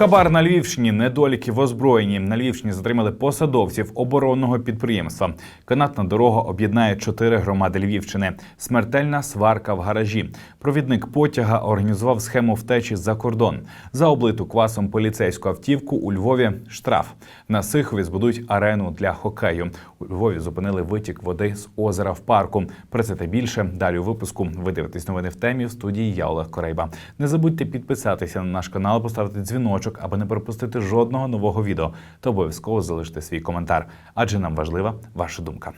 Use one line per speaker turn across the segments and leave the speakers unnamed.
Хабар на Львівщині недоліки в озброєнні. На Львівщині затримали посадовців оборонного підприємства. Канатна дорога об'єднає чотири громади Львівщини. Смертельна сварка в гаражі. Провідник потяга організував схему втечі за кордон. За облиту квасом поліцейську автівку у Львові штраф. На Сихові збудують арену для хокею. У Львові зупинили витік води з озера в парку. Про це та більше далі у випуску. Ви дивитесь новини в темі в студії. Я Олег Корейба. Не забудьте підписатися на наш канал, поставити дзвіночок, аби не пропустити жодного нового відео. Та обов'язково залиште свій коментар, адже нам важлива ваша думка.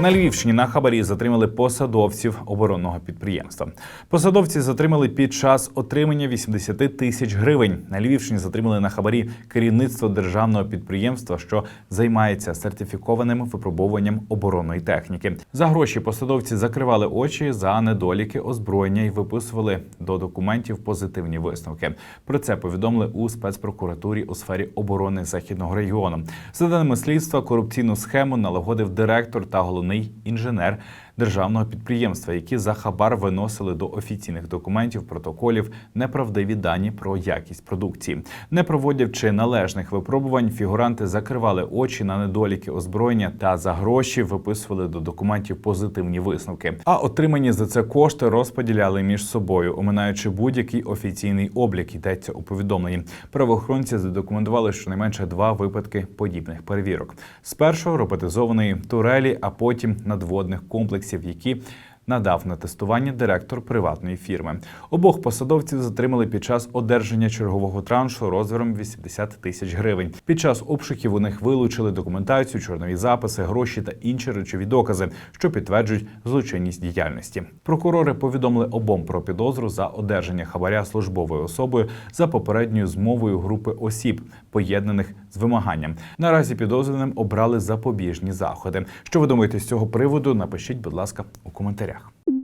На Львівщині на хабарі затримали посадовців оборонного підприємства. Посадовці затримали під час отримання 80 тисяч гривень. На Львівщині затримали на хабарі керівництво державного підприємства, що займається сертифікованим випробовуванням оборонної техніки. За гроші посадовці закривали очі за недоліки озброєння і виписували до документів позитивні висновки. Про це повідомили у спецпрокуратурі у сфері оборони західного регіону. За даними слідства, корупційну схему налагодив директор та головний інженер державного підприємства, які за хабар виносили до офіційних документів протоколів неправдиві дані про якість продукції. Не проводячи належних випробувань, фігуранти закривали очі на недоліки озброєння та за гроші виписували до документів позитивні висновки. А отримані за це кошти розподіляли між собою, оминаючи будь-який офіційний облік. Йдеться у повідомленні. Правоохоронці задокументували щонайменше два випадки подібних перевірок. Спершу роботизованої турелі, а потім надводних комплексів, які надав на тестування директор приватної фірми. Обох посадовців затримали під час одержання чергового траншу розміром 80 тисяч гривень. Під час обшуків у них вилучили документацію, чорнові записи, гроші та інші речові докази, що підтверджують злочинність діяльності. Прокурори повідомили обом про підозру за одержання хабаря службовою особою за попередньою змовою групи осіб, поєднаних з вимаганням. Наразі підозрюваним обрали запобіжні заходи. Що ви думаєте з цього приводу? Напишіть, будь ласка, у коментарях. Leclerc.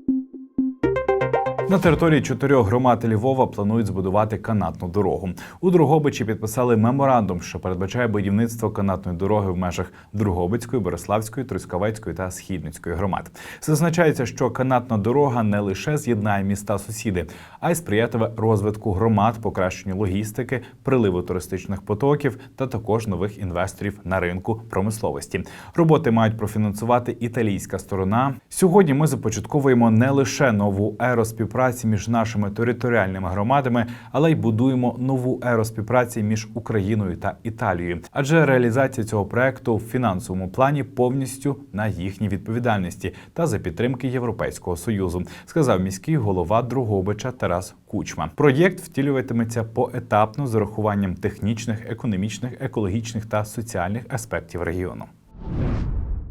На території чотирьох громад Львова планують збудувати канатну дорогу. У Другобичі підписали меморандум, що передбачає будівництво канатної дороги в межах Другобицької, Бориславської, Трускавецької та Східницької громад. Зазначається, що канатна дорога не лише з'єднає міста сусіди, а й сприятиме розвитку громад, покращенню логістики, приливу туристичних потоків та також нових інвесторів на ринку промисловості. Роботи мають профінансувати італійська сторона. Сьогодні ми започатковуємо не лише нову еру співпраці між нашими територіальними громадами, але й будуємо нову еру співпраці між Україною та Італією. Адже реалізація цього проекту в фінансовому плані повністю на їхній відповідальності та за підтримки Європейського союзу, сказав міський голова Другобича Тарас Кучма. Проєкт втілюватиметься поетапно з урахуванням технічних, економічних, екологічних та соціальних аспектів регіону.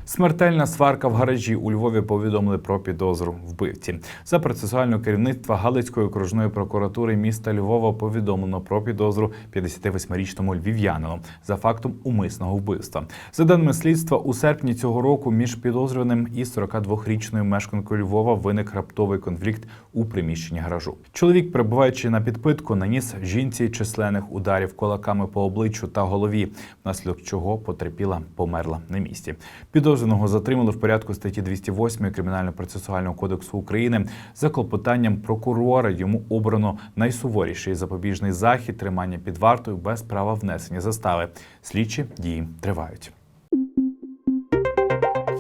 Смертельна сварка в гаражі у Львові повідомили про підозру вбивці. За процесуального керівництва Галицької окружної прокуратури міста Львова повідомлено про підозру 58-річному львів'янину за фактом умисного вбивства. За даними слідства, у серпні цього року між підозрюваним і 42-річною мешканкою Львова виник раптовий конфлікт у приміщенні гаражу. Чоловік, перебуваючи на підпитку, наніс жінці численних ударів кулаками по обличчю та голові, внаслідок чого потерпіла померла на місці. Підозрюваного затримали в порядку статті 208 Кримінально-процесуального кодексу України. За клопотанням прокурора йому обрано найсуворіший запобіжний захід тримання під вартою без права внесення застави. Слідчі дії тривають.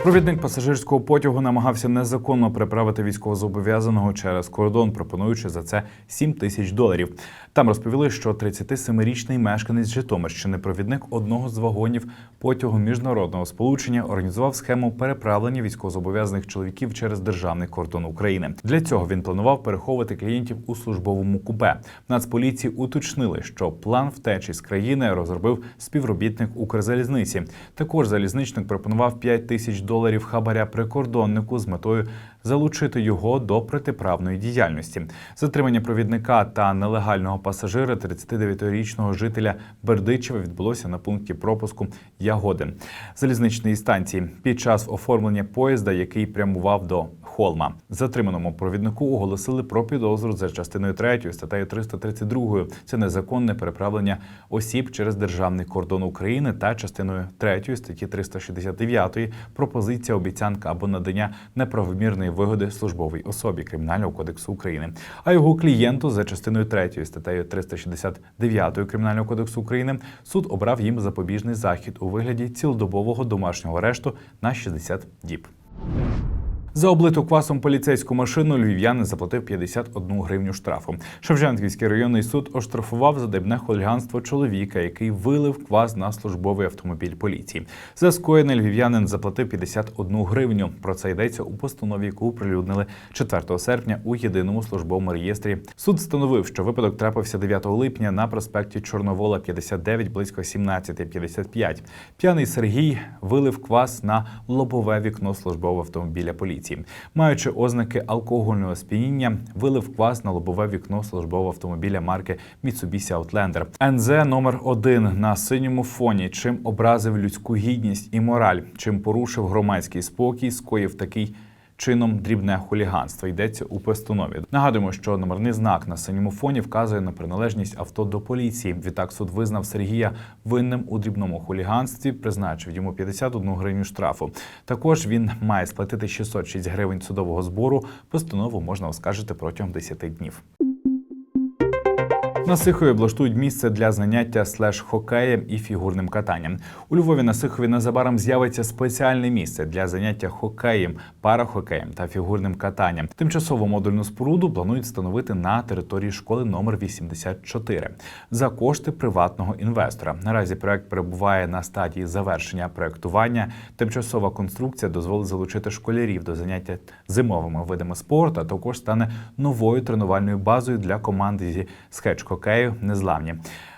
Провідник пасажирського потягу намагався незаконно переправити військовозобов'язаного через кордон, пропонуючи за це 7 тисяч доларів. Там розповіли, що 37-річний мешканець Житомирщини, провідник одного з вагонів потягу міжнародного сполучення, організував схему переправлення військовозобов'язаних чоловіків через державний кордон України. Для цього він планував переховувати клієнтів у службовому купе. Нацполіції уточнили, що план втечі з країни розробив співробітник Укрзалізниці. Також залізничник пропонував 5 тисяч доларів хабаря прикордоннику з метою залучити його до протиправної діяльності. Затримання провідника та нелегального пасажира 39-річного жителя Бердичева відбулося на пункті пропуску Ягодин залізничної станції під час оформлення поїзда, який прямував до Холма. Затриманому провіднику оголосили про підозру за частиною 3 статтею 332. Це незаконне переправлення осіб через державний кордон України та частиною 3 статті 369 пропозиція, обіцянка або надання неправомірної вигоди службовій особі Кримінального кодексу України, а його клієнту за частиною 3 статтею 369 Кримінального кодексу України суд обрав їм запобіжний захід у вигляді цілодобового домашнього арешту на 60 діб. За облиту квасом поліцейську машину львів'янин заплатив 51 гривню штрафу. Шевченківський районний суд оштрафував за дрібне хуліганство чоловіка, який вилив квас на службовий автомобіль поліції. За скоєне львів'янин заплатив 51 гривню. Про це йдеться у постанові, яку оприлюднили 4 серпня у єдиному службовому реєстрі. Суд встановив, що випадок трапився 9 липня на проспекті Чорновола 59 близько 17.55. П'яний Сергій вилив квас на лобове вікно службового автомобіля поліції. Маючи ознаки алкогольного сп'яніння, вилив квас на лобове вікно службового автомобіля марки Mitsubishi Outlander. НЗ номер 1 на синьому фоні, чим образив людську гідність і мораль, чим порушив громадський спокій, скоїв такий чином дрібне хуліганство. Йдеться у постанові. Нагадуємо, що номерний знак на синьому фоні вказує на приналежність авто до поліції. Відтак суд визнав Сергія винним у дрібному хуліганстві, призначив йому 51 гривню штрафу. Також він має сплатити 606 гривень судового збору. Постанову можна оскаржити протягом 10 днів. На Сихові облаштують місце для заняття слеш хокеєм і фігурним катанням. У Львові на Сихові незабаром з'явиться спеціальне місце для заняття хокеєм, парахокеєм та фігурним катанням. Тимчасову модульну споруду планують встановити на території школи номер 84 за кошти приватного інвестора. Наразі проект перебуває на стадії завершення проектування. Тимчасова конструкція дозволить залучити школярів до заняття зимовими видами спорту, також стане новою тренувальною базою для команди зі скетч хокею незламні.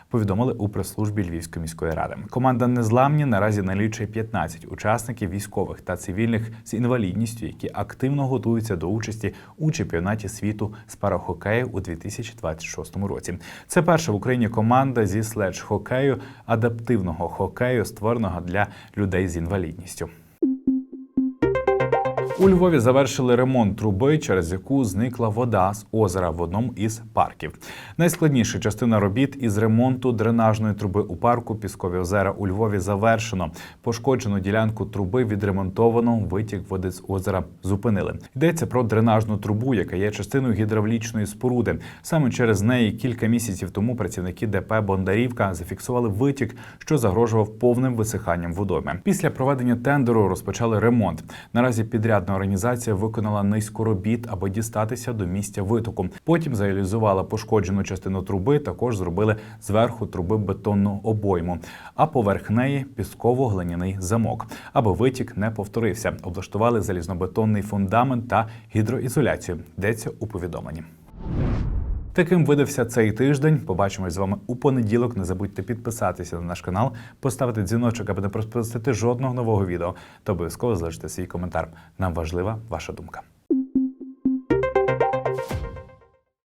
Повідомили у прес-службі Львівської міської ради. Команда незламні наразі налічує 15 учасників військових та цивільних з інвалідністю, які активно готуються до участі у чемпіонаті світу з парахокею у 2026 році. Це перша в Україні команда зі следж-хокею, адаптивного хокею, створеного для людей з інвалідністю. У Львові завершили ремонт труби, через яку зникла вода з озера в одному із парків. Найскладніша частина робіт із ремонту дренажної труби у парку Піскові озера у Львові завершено. Пошкоджену ділянку труби відремонтовано. Витік води з озера зупинили. Йдеться про дренажну трубу, яка є частиною гідравлічної споруди. Саме через неї кілька місяців тому працівники ДП Бондарівка зафіксували витік, що загрожував повним висиханням водойми. Після проведення тендеру розпочали ремонт. Наразі організація виконала низку робіт, аби дістатися до місця витоку. Потім заілізувала пошкоджену частину труби. Також зробили зверху труби бетонну обойму, а поверх неї пісково-глиняний замок, аби витік не повторився. Облаштували залізнобетонний фундамент та гідроізоляцію. Йдеться у повідомленні. Таким видався цей тиждень. Побачимось з вами у понеділок. Не забудьте підписатися на наш канал, поставити дзвіночок, аби не пропустити жодного нового відео. Та обов'язково залишити свій коментар. Нам важлива ваша думка.